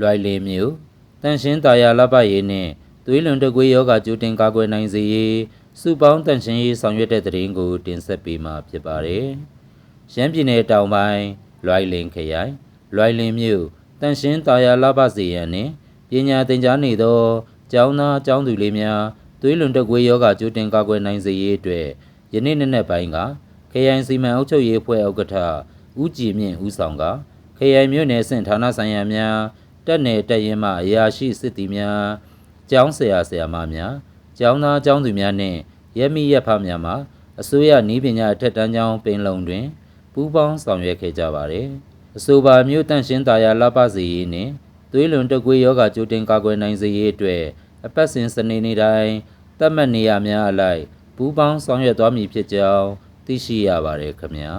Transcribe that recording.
လွိုင်လင်းမြို့တန်ရှင်းတာယာလပရေးနှင့်သွေးလွန်တကွေးယောဂကြိုတင်ကာကွယ်နိုင်စေရေးစုပေါင်းတန်ရှင်းရေးဆောင်ရွက်တဲ့တဲ့ရင်ကိုတင်ဆက်ပေးမှာဖြစ်ပါတယ်။ရှမ်းပြည်နယ်တောင်ပိုင်းလွိုင်လင်းခရိုင်လွိုင်လင်းမြို့တန်ရှင်းတာယာလပစီရန်နှင့်ပညာသင်ကြားနေသောကျောင်းသားကျောင်းသူလေးများသွေးလွန်တကွေးယောဂကြိုတင်ကာကွယ်နိုင်စေရေးအတွက်ယနေ့နေ့နဲ့ပိုင်းကခရိုင်စီမံအုပ်ချုပ်ရေးအဖွဲ့ဥက္ကဋ္ဌဦးကြည်မြင့်ဦးဆောင်ကခရိုင်မြို့နယ်အဆင့်ဌာနဆိုင်ရာများ တက်နယ်တက်ရင်မှအရာရှိစစ်သည်များကျောင်းဆရာဆရာမများကျောင်းသားကျောင်းသူများနှင့်ရက်မိရက်ဖများမှအစိုးရနီးပညာအထက်တန်းကျောင်းပင်လုံတွင်ပူးပေါင်းဆောင်ရွက်ခဲ့ကြပါသည်အဆိုပါမြို့တန့်ရှင်းသာယာလပစီရေးနှင့်သွေးလွန်တကွေးယောဂကြိုတင်ကာကွယ်နိုင်စေရေးအတွက်အပတ်စဉ်စနေနေ့တိုင်းတတ်မှတ်နေရများအလိုက်ပူးပေါင်းဆောင်ရွက်သွားမည်ဖြစ်ကြောင်းသိရှိရပါတယ်ခင်ဗျာ